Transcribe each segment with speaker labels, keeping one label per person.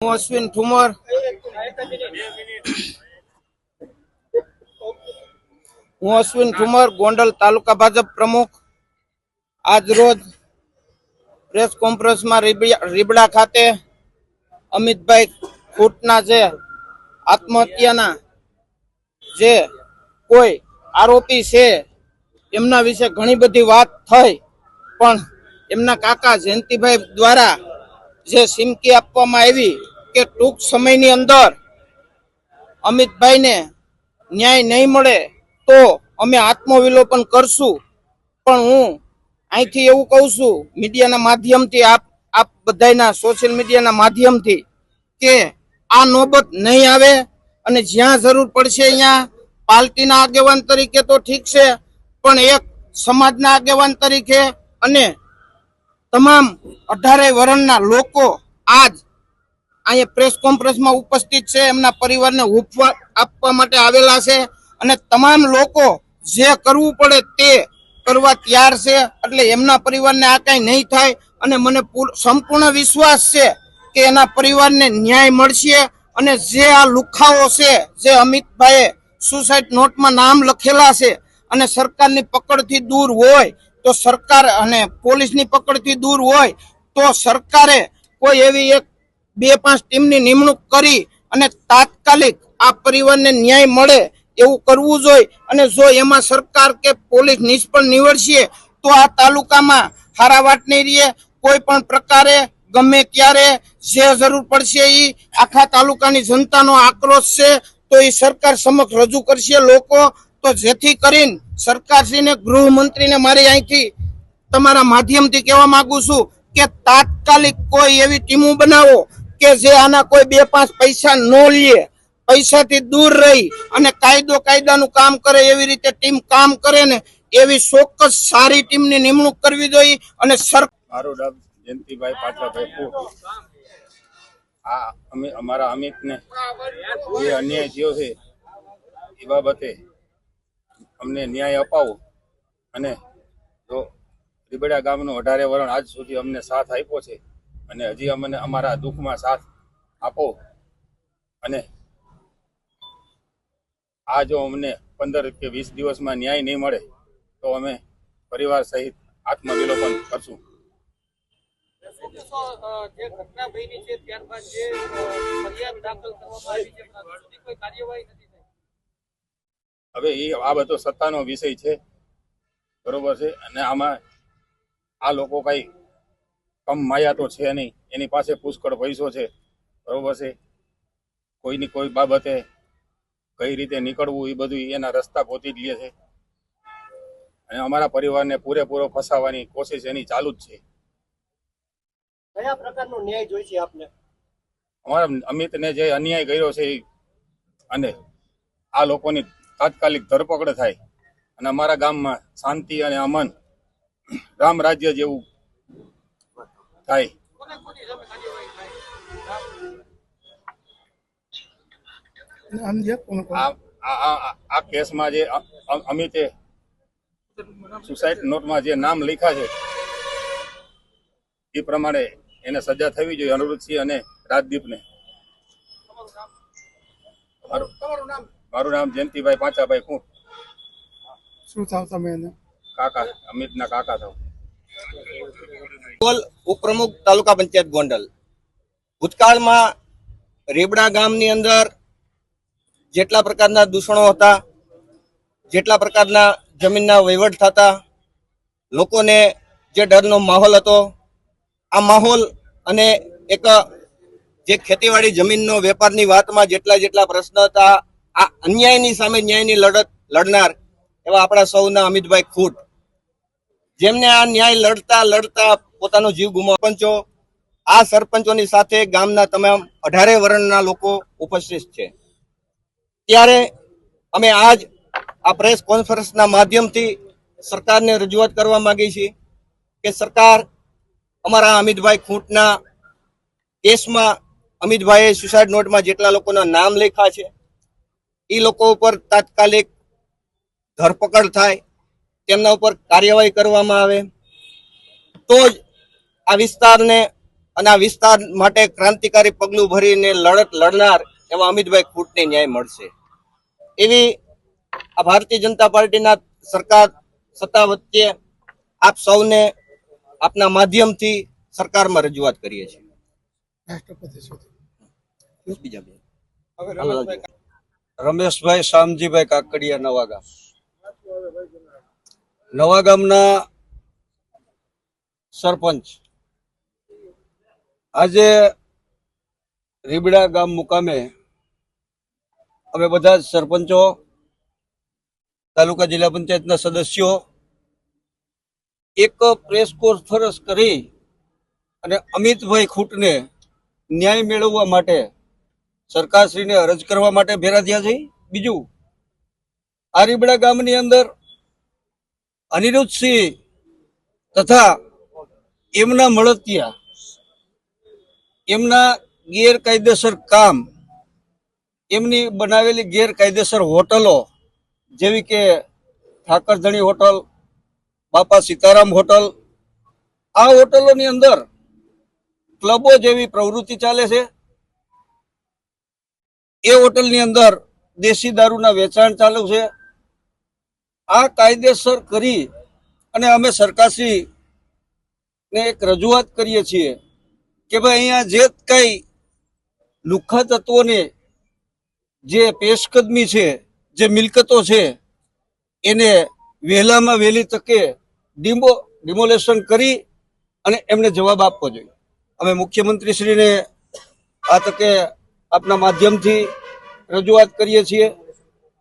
Speaker 1: અશ્વિન ઠુમર. હું અશ્વિન ઠુમર, ગોંડલ તાલુકા ભાજપ પ્રમુખ. આજ રોજ પ્રેસ કોન્ફરન્સમાં રીબડા ખાતે અમિતભાઈ ખૂટના જે આત્મહત્યાના જે કોઈ આરોપી છે, એમના વિશે ઘણી બધી વાત થઈ, પણ એમના કાકા જયંતિભાઈ દ્વારા જે સિમકી આપવામાં આવી કે ટૂંક સમયની અંદર અમિતભાઈને ન્યાય નહીં મળે તો અમે આત્મવિલોપન કરશું. પણ હું અહીંથી એવું કહું છું, મીડિયાના માધ્યમથી, આપ આપ બધાના સોશિયલ મીડિયાના માધ્યમથી કે આ નોબત નહીં આવે અને જ્યાં જરૂર પડશે અહીંયા પાર્ટીના આગેવાન તરીકે તો ઠીક છે, પણ એક સમાજના આગેવાન તરીકે અને તમામ અઢારે વર્ણના લોકો આજ અહીંયા પ્રેસ કોન્ફરન્સમાં ઉપસ્થિત છે, એમના પરિવારને ઉપવા આપવા માટે આવેલા છે અને તમામ લોકો જે કરવું પડે તે કરવા તૈયાર છે. એટલે એમના પરિવારને આ કાંઈ નહીં થાય અને મને પૂર- સંપૂર્ણ વિશ્વાસ છે કે એના પરિવારને ન્યાય મળશે અને જે આ લુખાઓ છે, જે અમિતભાઈએ સુસાઇડ નોટમાં નામ લખેલા છે અને સરકારની પકડથી દૂર હોય, તો સરકાર અને પોલીસની પકડથી દૂર હોય, તો સરકારે કોઈ એવી એક બે પાંચ ટીમની નિમણૂક કરી અને તાત્કાલિક આ પરિવારને ન્યાય મળે એવું કરવું જોઈએ. અને જો એમાં સરકાર કે પોલીસ નિષ્ફળ નીવડશે, તો આ તાલુકામાં હારાવાટ નહીં રહીએ કોઈ પણ પ્રકારે ગમે ત્યારે જે જરૂર પડશે એ આખા તાલુકાની જનતાનો આક્રોશ છે, તો એ સરકાર સમક્ષ રજૂ કરશે લોકો. તો જેથી કરીને સરકારશ્રીને, ગૃહમંત્રીને મારી અહીંથી તમારા માધ્યમથી કહેવા માંગુ છું કે તાત્કાલિક કોઈ એવી ટીમો બનાવો કે જે આના કોઈ બે પાંચ પૈસા ન લે, પૈસાથી દૂર રહી અને કાયદો કાયદાનું કામ કરે, એવી રીતે ટીમ કામ કરે ને, એવી ચોક્કસ સારી ટીમની નિમણૂક કરવી જોઈએ અને સર
Speaker 2: મારું નામ જયંતિભાઈ પાટલાભાઈ આ અમે અમારા અમિતને જે અન્યાય થયો છે, એ બાબતે અમને ન્યાય અપાવો અને જો રીબડા ગામનો અઢારે વરણ આજ સુધી અમને સાથ આપ્યો છે અને હજી અમને અમારા દુઃખમાં સાથ આપો. અને આ જો અમને પંદર કે વીસ દિવસમાં ન્યાય નહીં મળે તો અમે પરિવાર સહિત આત્મવિલોપન કરશું. હવે એ આ બધો સત્તાનો વિષય છે. બરોબર છે? અને આમાં આ લોકો કઈ કમ માયા તો છે નહીં. એની પાસે પુષ્કળ પૈસો છે. બરોબર છે? કોઈની કોઈ બાબતે કઈ રીતે નીકળવું એ બધું એના રસ્તા પોતી જ લે છે. અને અમારા પરિવારને પૂરેપૂરો ફસાવવાની કોશિશ એની ચાલુ જ છે.
Speaker 3: કયા પ્રકારનો ન્યાય જોઈશે આપને?
Speaker 2: અમારા અમિતને જે અન્યાય કર્યો છે એ અને આ લોકોની તાત્કાલિક ધરપકડ થાય. અને અમારા ગામમાં શાંતિ અને અમન રામ રાજ્ય જેવું થાય આ આ- આ આ- આ કેસમાં જે અ- અ- અમિતે સુસાઇડ નોટમાં જે નામ લખ્યા છે એ પ્રમાણે એને સજા થવી જોઈએ અનિરુદ્ધસિંહ અને રાજદીપને મારું
Speaker 3: નામ
Speaker 2: મારું નામ જયંતિભાઈ પાંચાભાઈ ખૂંટ
Speaker 4: શું થાવ તમે
Speaker 2: કાકા અમિતના કાકા થાવ
Speaker 1: ગોલ ઉપપ્રમુખ તાલુકા પંચાયત ગોંડલ. ભૂતકાળમાં રેબડા ગામની અંદર જેટલા પ્રકારના દૂષણો હતા, જેટલા પ્રકારના જમીનના વહીવટ થતા, લોકોને જે ડરનો માહોલ હતો, આ માહોલ અને એક જે ખેતીવાડી જમીનનો વેપારની વાતમાં જેટલા જેટલા પ્રશ્ન હતા, આ અન્યાયની સામે ન્યાયની લડત લડનાર એવા આપણા સૌના અમિતભાઈ ખૂટ. જેમને આ ન્યાય લડતા લડતા પોતાનો જીવ ગુમાવ પંચો આ સરપંચોની સાથે ગામના તમામ અઢારે વર્ણના લોકો ઉપસ્થિત છે. ત્યારે અમે આજ આ પ્રેસ કોન્ફરન્સના માધ્યમથી સરકારને રજૂઆત કરવા માંગી છીએ કે સરકાર અમારા અમિતભાઈ ખૂંટના કેસમાં અમિતભાઈએ સુસાઇડ નોટમાં જેટલા લોકોના નામ લેખા છે, એ લોકો ઉપર તાત્કાલિક ધરપકડ થાય, તેમના ઉપર કાર્યવાહી કરવામાં આવે, તો જ આ વિસ્તારને અને આ વિસ્તાર માટે ક્રાંતિકારી પગલું ભરીને લડત લડનાર એવા અમિતભાઈ ખૂટને ન્યાય મળશે. એવી આ ભારતીય જનતા પાર્ટીના સરકાર સત્તા વચ્ચે આપ સૌને આપના માધ્યમથી સરકારમાં રજૂઆત કરીએ છીએ.
Speaker 5: રમેશભાઈ શામજીભાઈ કાકડિયા નવાગામ નવાગામના સરપંચ. આજે રીબડા ગામ મુકામે અમે બધા સરપંચો, તાલુકા જિલ્લા પંચાયતના સદસ્યો એક પ્રેસ કોન્ફરન્સ કરી અને અમિતભાઈ ખૂટને ન્યાય મેળવવા માટે સરકારશ્રીને અરજ કરવા માટે ભેરા થયા છે. બીજું આરીબડા ગામની અંદર અનિરુદ્ધસિંહ તથા એમના મળતિયા એમના ગેરકાયદેસર કામ, એમની બનાવેલી ગેરકાયદેસર હોટલો, જેવી કે ઠાકરધણી હોટલ, બાપા સીતારામ હોટલ, આ હોટલોની અંદર ક્લબો જેવી પ્રવૃત્તિ ચાલે છે. એ હોટલની અંદર દેશી દારૂના વેચાણ ચાલુ છે. આ કાયદેસર કરી અને અમે સરકારશ્રીને એક રજૂઆત કરીએ છીએ કે ભાઈ અહીંયા જે કઈ લુખ્ખા તત્વોને જે પેશકદમી છે, જે મિલકતો છે, એને વહેલામાં વહેલી તકે ડિમો, ડિમોલેશન કરી અને એમને જવાબ આપવો જોઈએ. અમે મુખ્યમંત્રીશ્રીને આ તકે આપના માધ્યમથી રજૂઆત કરીએ છીએ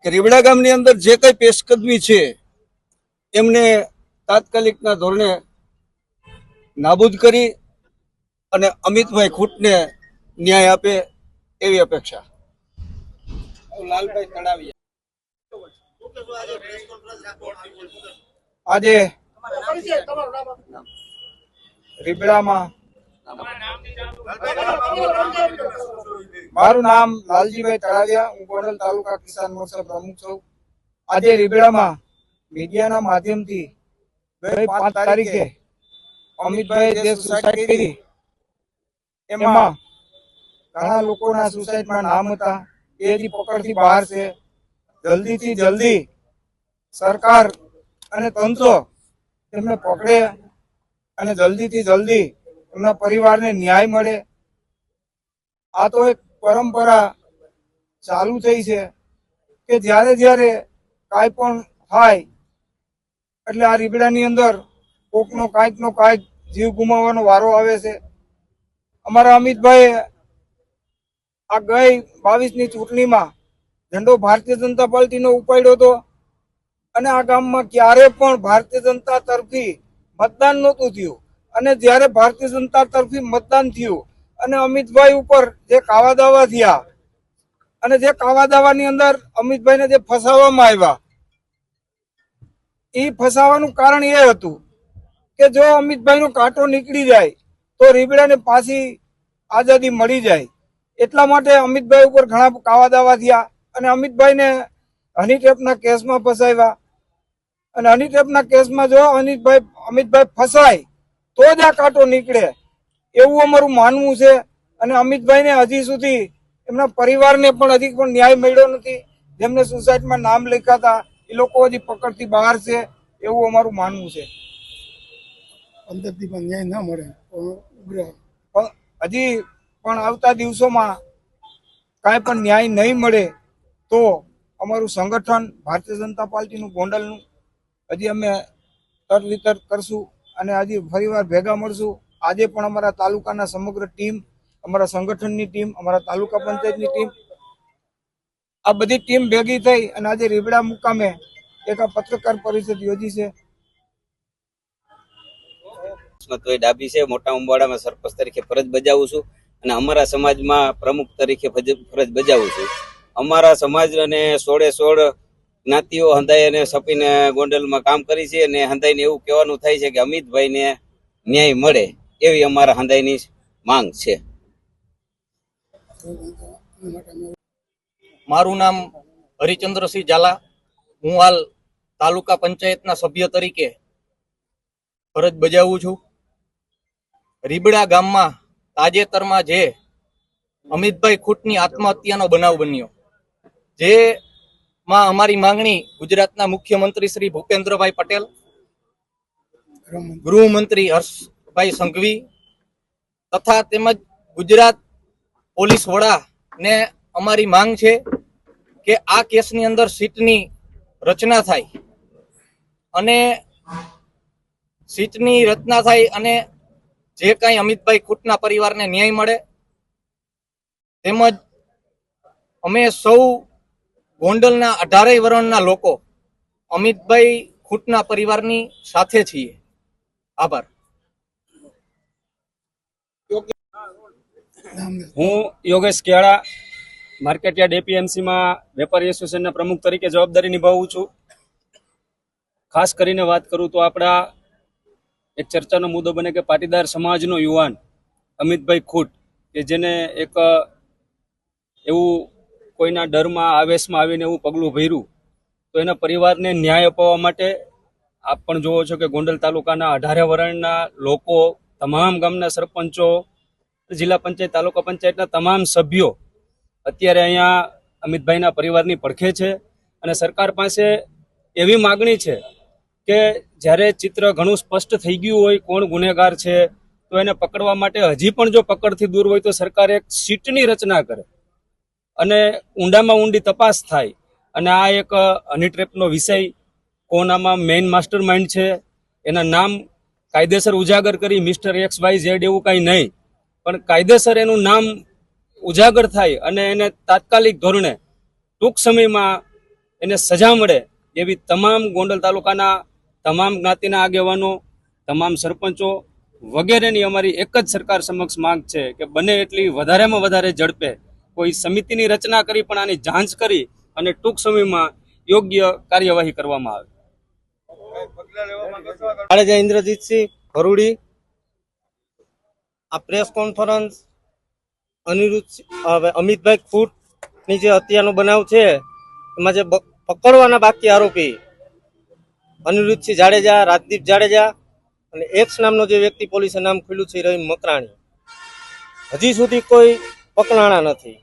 Speaker 5: કે રીવડા ગામની અંદર જે કંઈ પેશકદમી છે, એમને તાત્કાલિકના ધોરણે નાબૂદ કરી અને અમિતભાઈ ખૂટને ન્યાય આપે એવી અપેક્ષા.
Speaker 1: લાલભાઈ તળાવિયા.
Speaker 6: આજે રીબડામાં મારું નામ લાલજીભાઈ તળાવિયા હું ગોંડલ તાલુકા કિસાન મોરચા પ્રમુખ છું. આજે રીબડામાં મીડિયાના માધ્યમથી પાંચ તારીખે અમિતભાઈ જે સોસાયટી કરી એમાં ઘણા લોકોના સુસાઇડમાં નામ હતા. એ હજી પકડથી બહાર છે. જલ્દીથી જલ્દી સરકાર અને તંત્ર એમને પકડે અને જલ્દીથી જલ્દી એમના પરિવારને ન્યાય મળે. આ તો એક પરંપરા ચાલુ થઈ છે કે જ્યારે જ્યારે કાંઈ પણ થાય એટલે આ રીબડાની અંદર કોકનો કાંઈક નો કાંઈક જીવ ગુમાવવાનો વારો આવે છે. અમારા અમિતભાઈ આ ગઈ બાવીસની ચૂંટણીમાં ઝંડો ભારતીય જનતા પાર્ટીનો ઉપાડ્યો હતો. અને આ ગામમાં ક્યારે પણ ભારતીય જનતા તરફી મતદાન નહોતું થયું. અને જ્યારે ભારતીય જનતા તરફી મતદાન થયું અને અમિતભાઈ ઉપર જે કાવા દાવા થયા અને જે કાવા દાવાની અંદર અમિતભાઈને જે ફસાવવામાં આવ્યા એ ફસાવાનું કારણ એ હતું કે જો અમિતભાઈનો કાંટો નીકળી જાય તો રીબડાને પાછી આઝાદી મળી જાય. એટલા માટે અમિતભાઈ ઉપર ઘણા કાવા દાવા થયા અને અમિતભાઈને હની ટેપના કેસમાં ફસાવ્યા. અને હની ટેપના કેસમાં જો અનિતભાઈ, અમિતભાઈ ફસાય, તો જ આ કાંટો નીકળે. એવું અમારું માનવું છે. અને અમિતભાઈને હજી સુધી એમના પરિવારને પણ હજી પણ ન્યાય મળ્યો નથી. જેમને સુસાઇડમાં નામ લખ્યા હતા, એ લોકો હજી પકડથી બહાર છે. એવું અમારું માનવું છે.
Speaker 4: અંદરથી પણ ન્યાય ના મળે. ઉગ્ર
Speaker 6: પણ હજી પણ આવતા દિવસોમાં કાંઈ પણ ન્યાય નહીં મળે તો અમારું સંગઠન, ભારતીય જનતા પાર્ટીનું ગોંડલનું, હજી અમે તરવિતર કરશું અને હજી ફરીવાર ભેગા મળશું. આજે પણ અમારા તાલુકાના સમગ્ર ટીમ, અમારા સંગઠનની ટીમ, અમારા તાલુકા પંચાયતની ટીમ, આ બધી ટીમ ભેગી થઈ અને આજે રીબડા મુકામે એક પત્રકાર પરિષદ યોજી છે.
Speaker 7: કિસ્મતભાઈ ડાબી છે. મોટા ઉંબાડામાં સરપંચ તરીકે ફરજ બજાવું છું અને અમારા સમાજમાં પ્રમુખ તરીકે ફરજ બજાવું છું. અમારા સમાજ અને સોળે સોળ જ્ઞાતિઓ હંધાઈ અને સપીને ગોંડલમાં કામ કરી છે અને હંધાઈને એવું કહેવાનું થાય છે કે અમિતભાઈને ન્યાય મળે એવી અમારા હંધાઈની માંગ છે.
Speaker 3: મારું નામ હરિચંદ્રસિંહ ઝાલા. હું હાલ તાલુકા પંચાયતના સભ્ય તરીકે ફરજ બજાવું છું. રીબડા ગામમાં
Speaker 8: તાજેતરમાં જે અમિતભાઈ ખૂટની આત્મહત્યાનો બનાવ બન્યો, જે માં અમારી માંગણી ગુજરાતના મુખ્યમંત્રી શ્રી ભૂપેન્દ્રભાઈ પટેલ, ગૃહમંત્રી હર્ષભાઈ સંઘવી તથા તેમજ ગુજરાત પોલીસ વડા ને અમારી માંગ છે કે આ કેસની અંદર સીટની રચના થાય અને સીટની રચના થાય અને જે કાંઈ અમિતભાઈ ખૂટના પરિવારને ન્યાય મળે, તેમજ અમે સૌ ગોંડલના અઢારેય વરણના લોકો અમિતભાઈ ખૂટના પરિવારની સાથે છીએ. આભાર.
Speaker 9: હું યોગેશ કેળા માર્કેટયાર્ડ એપીએમસીમાં વેપારી એસોસિએશનના પ્રમુખ તરીકે જવાબદારી નિભાવું છું. ખાસ કરીને વાત કરું તો આપણા એક ચર્ચાનો મુદ્દો બને કે પાટીદાર સમાજનો યુવાન અમિતભાઈ ખૂટ, કે જેને એક એવું કોઈના ડરમાં આવેશમાં આવીને એવું પગલું ભર્યું, તો એના પરિવારને ન્યાય અપાવવા માટે આપ પણ જોવો છો કે ગોંડલ તાલુકાના અઢારે વરણના લોકો, તમામ ગામના સરપંચો, જિલ્લા પંચાયત, તાલુકા પંચાયતના તમામ સભ્યો અત્યારે અહીંયા અમિતભાઈના પરિવારની પડખે છે. અને સરકાર પાસે એવી માગણી છે કે જ્યારે ચિત્ર ઘણું સ્પષ્ટ થઈ ગયું હોય કોણ ગુનેગાર છે, તો એને પકડવા માટે હજી પણ જો પકડથી દૂર હોય તો સરકાર એક સીટની રચના કરે. અને ઊંડામાં ઊંડી તપાસ થાય. અને આ એક હની ટ્રેપનો વિષય કોણ આમાં મેઇન માસ્ટર માઇન્ડ છે, એના નામ કાયદેસર ઉજાગર કરી મિસ્ટર એક્સ વાય ઝેડ એવું કાંઈ નહીં. પણ કાયદેસર એનું નામ ઉજાગર થાય અને એને તાત્કાલિક ધોરણે ટૂંક સમયમાં એને સજા મળે એવી તમામ ગોંડલ તાલુકાના તમામ જ્ઞાતિના આગેવાનો, તમામ સરપંચો વગેરેની અમારી એક જ સરકાર સમક્ષ માંગ છે કે બને એટલી વધારેમાં વધારે ઝડપે કોઈ સમિતિની રચના કરી, પણ આની જાંચ કરી અને ટૂંક સમયમાં યોગ્ય કાર્યવાહી કરવામાં આવે.
Speaker 10: જાડેજા ઇન્દ્રજીતસિંહ ભરૂડી, આ પ્રેસ કોન્ફરન્સ, અનિરુદ્ધ, હવે અમિતભાઈ ફૂટની જે હત્યાનો બનાવ છે, એમાં જે પકડવાના બાકી આરોપી અનિરુદ્ધસિંહ જાડેજા, રાજદીપ જાડેજા અને એક્સ નામનો જે વ્યક્તિ પોલીસે નામ ખુલ્યું છે એ મકરાણી. હજી સુધી કોઈ પકડાણા નથી.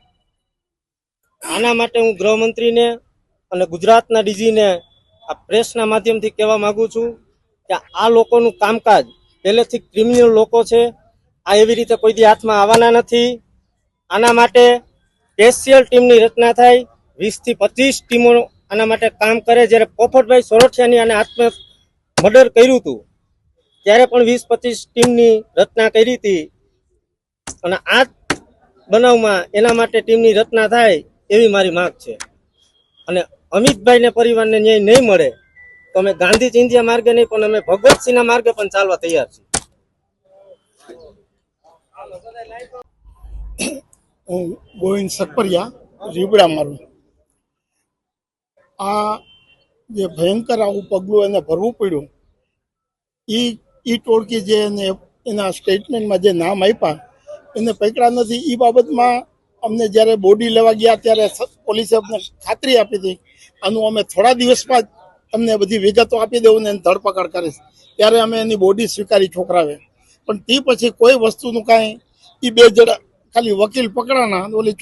Speaker 10: આના માટે હું ગૃહમંત્રીને અને ગુજરાતના ડીજીને આ પ્રેસના માધ્યમથી કહેવા માંગુ છું કે આ લોકોનું કામકાજ પહેલેથી ક્રિમિનલ લોકો છે. આ એવી રીતે કોઈ દી હાથમાં આવવાના નથી. આના માટે સ્પેશિયલ ટીમની રચના થાય. વીસથી પચીસ ટીમો આના માટે કામ કરે જ્યારે પોપટભાઈ સોરઠિયાની આને આત્મ મર્ડર કર્યું હતું. ત્યારે પણ વીસ પચીસ ટીમની રચના કરી હતી. અને આ બનાવમાં એના માટે ટીમની રચના થાય એવી મારી માંગ છે. અને અમિતભાઈને પરિવારને ન્યાય નહીં મળે તો અમે ગાંધી ચિંધ્યા માર્ગે નહીં, પણ અમે ભગવતસિંહના માર્ગે પણ ચાલવા તૈયાર છીએ.
Speaker 4: ગોવિંદ સકપરિયા રીબડા મારું. આ જે ભયંકર આવું પગલું એને ભરવું પડ્યું. ઈ ઈ ટોળકી જે એને, એના સ્ટેટમેન્ટમાં જે નામ આપ્યા, એને પકડા નથી. એ બાબતમાં અમને જ્યારે બોડી લેવા ગયા ત્યારે પોલીસે અમને ખાતરી આપી હતી. આનું અમે થોડા દિવસમાં જ તમને બધી વિગતો આપી દેવું ને એની ધરપકડ કરીશ. ત્યારે અમે એની બોડી સ્વીકારી છોકરાવે પણ તે પછી કોઈ વસ્તુનું કાંઈ એ બે જણા ખાલી વકીલ પકડાના, ઓલી